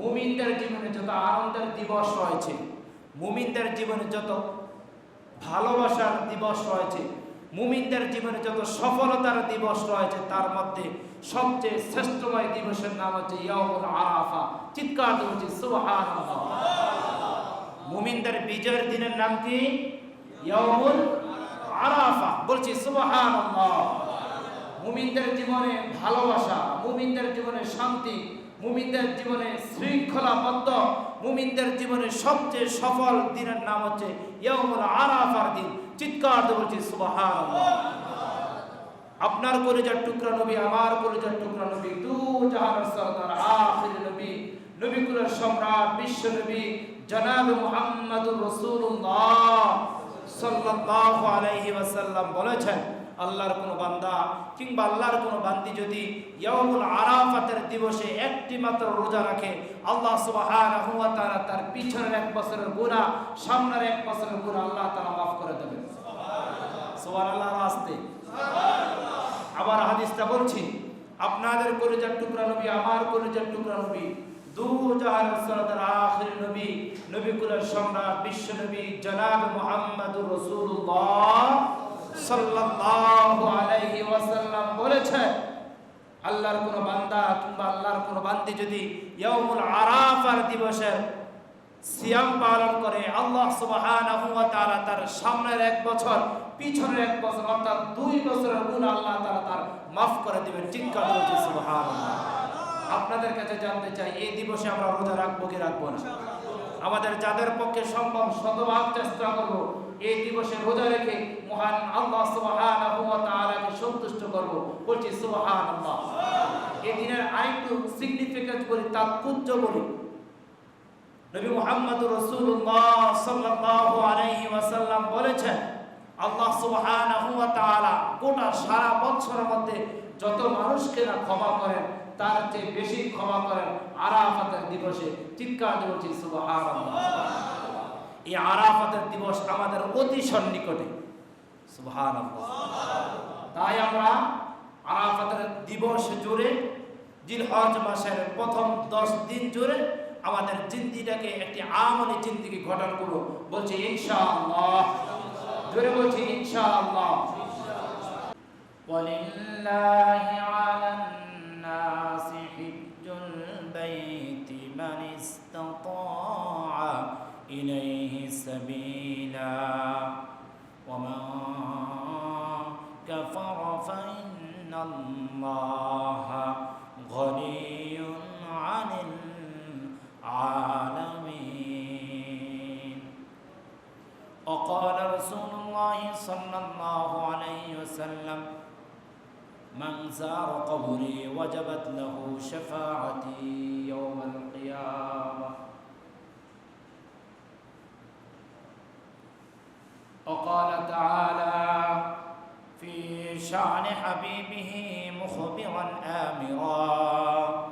মুমিনদের জীবনে যত আনন্দের দিবস রয়েছে, মুমিনদের জীবনে যত ভালোবাসার দিবস রয়েছে, মুমিনদের জীবনে যত সফলতার দিবস রয়েছে, তার মধ্যে সবচেয়ে শ্রেষ্ঠময় দিবসের নাম হচ্ছে ইয়ামুল আরাফা। চিৎকার দিবস সুবহানাল্লাহ। মুমিনদের বিজয়ের দিনের নাম কি? ইয়ামুল আরাফা। বলছি, সুবহানাল্লাহ। মুমিনদের জীবনে ভালোবাসা, মুমিনদের জীবনে শান্তি মুমিনদের জীবনে শৃঙ্খলাবদ্ধ মুমিনদের জীবনে সবচেয়ে সফল দিনের নাম হচ্ছে ইয়ামুল আরাফার দিন। চিৎকার দিয়ে বলছি, সুবহানাল্লাহ। আপনার কলিজার টুকরা নবী, আমার কলিজার টুকরা নবী, দু জাহানের সরদার আখির নবী নবীকুলের সম্রাট, বিশ্ব নবী, জনাব মুহাম্মদুর রাসূলুল্লাহ সাল্লাল্লাহু আলাইহি ওয়াসাল্লাম বলেছেন আল্লাহর কোন বান্দা কিংবা আল্লাহর কোন বান্দি যদি ইয়াউমুল আরাফাতের দিবসে একটি মাত্র রোজা রাখে আল্লাহ সুবহানাহু ওয়া তাআলা তার পিছনের এক বছরের গুনাহ সামনের এক বছরের গুনাহ আল্লাহ তাআলা মাফ করে দেবেন। সুবহানাল্লাহ। আসতে। আবার হাদিসটা বলছি আপনাদের কলিজার টুকরা নবী আমার কলিজার টুকরা নবী নবী নবী কুলের সম্রাট বিশ্ব নবী জনাব মুহাম্মদুর রাসূলুল্লাহ সাল্লাল্লাহু আলাইহি ওয়াসাল্লাম বলেছেন, আল্লাহর কোন বান্দা কিংবা আল্লাহর কোন বান্দি যদি ইয়াউমুল আরাফার দিবসে সিয়াম পালন করে, আল্লাহ সুবহানাহু ওয়া তাআলা তার সামনের এক বছর, পিছনের এক বছর, অর্থাৎ দুই বছরের গুনাহ আল্লাহ তাআলা তার মাফ করে দিবেন। চিৎকার বলছি সুবহানাল্লাহ। আপনাদের কাছে জানতে চাই, এই দিবসে আমরা রোজা রাখব কি রাখব না? আমাদের যাদের পক্ষে সম্ভব শতভাগ চেষ্টা করব এই দিবসে রোজা রেখে মহান আল্লাহ সুবহানাহু ওয়া তাআলাকে সন্তুষ্ট করব। বলছি সুবহানাল্লাহ। এই দিনের আরেকটু সিগনিফিকেন্স বলি, তাৎপর্য বলি। নবী মুহাম্মদুর রাসূলুল্লাহ সাল্লাল্লাহু আলাইহি ওয়াসাল্লাম বলেছেন, আল্লাহ সুবহানাহু ওয়া তাআলা গোটা সারা বছরের মধ্যে যত মানুষকে না ক্ষমা করেন, তার চেয়ে বেশি ক্ষমা করেন আরাফাতের দিবসে। চিৎকার বলছি সুবহানাল্লাহ। এই আরাফাতের দিবস আমাদের অতি সন্নিকটে সুবহানাল্লাহ তাই আমরা আরাফাতের দিবস জুড়ে জিলহজ মাসের প্রথম দশ দিন জুড়ে আমাদের জিন্দিটাকে একটি আমলি জিন্দিগি গঠন করবো বলছি ইনশাআল্লাহ জোরে বলছি ইনশাআল্লাহ ولله على الناس إليه سبيلا. ومن كفر فإن الله غني عن العالمين. وقال رسول الله صلى الله عليه وسلم من زار قبري وجبت له شفاعتي يوم القيامة. وقال تعالى في شأن حبيبه مخبرا آمرا.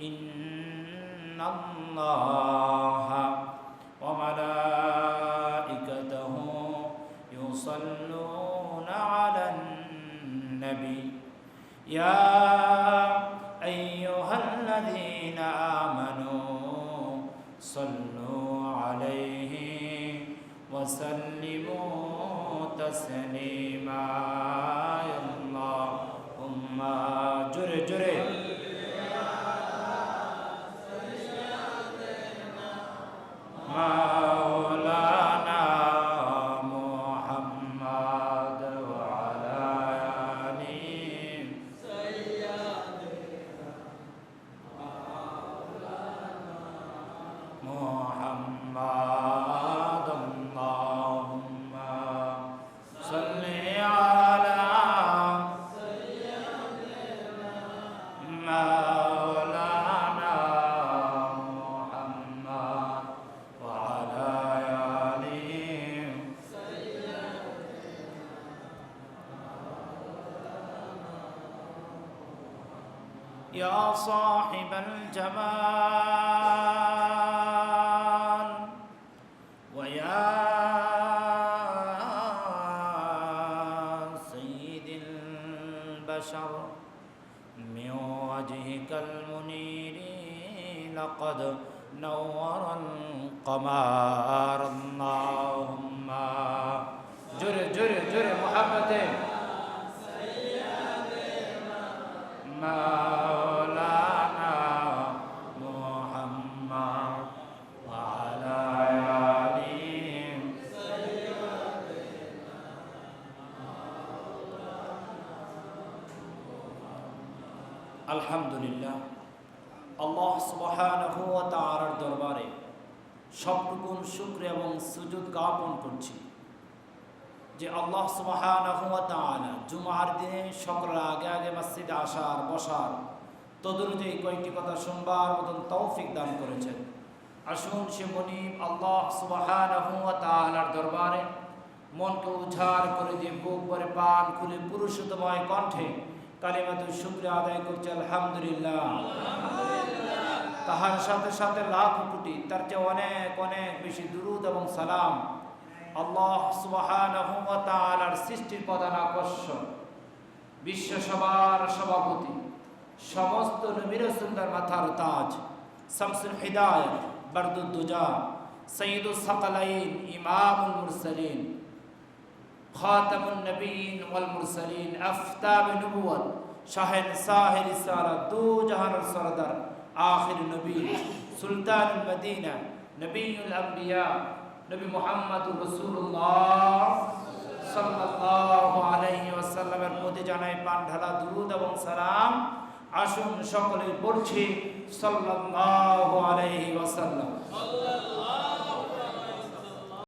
إن الله وملائكته يصلون على النبي. يا وسلموا تسليما يا اللهم جر جر مولانا محمد وعلى آله. محمد يا صاحب الجمال ويا سيد البشر من وجهك المنير لقد قد نور القمر اللهم جر جر جر محبته. আলহামদুলিল্লাহ। আল্লাহ সুবহানাহু দরবারে সবটুকুন শুক্র এবং সুজুদ জ্ঞাপন করছি যে আল্লাহ সুবহানাহু জুমার দিনে সকলের আগে আগে মসজিদে আসার, বসার তদনুযায়ী কয়েকটি কথা শুনবার মতন তৌফিক দান করেছেন। আসুন সে মনিব আল্লাহ তাআলার দরবারে মনকে উজাড় করে দিয়ে বুক করে পান, খুলে পুরুষোত্তময় কণ্ঠে কালিমাতু শুক্রিয়া আদায় করছে, আলহামদুলিল্লাহ। তাহার সাথে সাথে লাখ কোটি, তার চেয়ে অনেক অনেক বেশি দুরুদ এবং সালাম আল্লাহ তাআলার সৃষ্টির প্রধান আকর্ষণ। বিশ্ব সবার সভাপতি, সমস্ত নবীর সুন্দর মাথার তাজ, শামসুল হিদায়ত বারদুদ্দুজা সৈয়দুল সাকালাইন ইমামুল মুরসালিন خاتم النبيين والمرسلين افتاب نبوت শাহেন সাহের ইসারা দু জাহানের সরদার আখির নবী সুলতান মদিনা নবীউল আম্বিয়া নবী মুহাম্মদুর রাসূলুল্লাহ সাল্লাল্লাহু আলাইহি ওয়াসাল্লামের প্রতি জানাই পান ঢালা দুরূদ এবং সালাম আসুন সকলে পড়ছি সাল্লাল্লাহু আলাইহি ওয়াসাল্লাম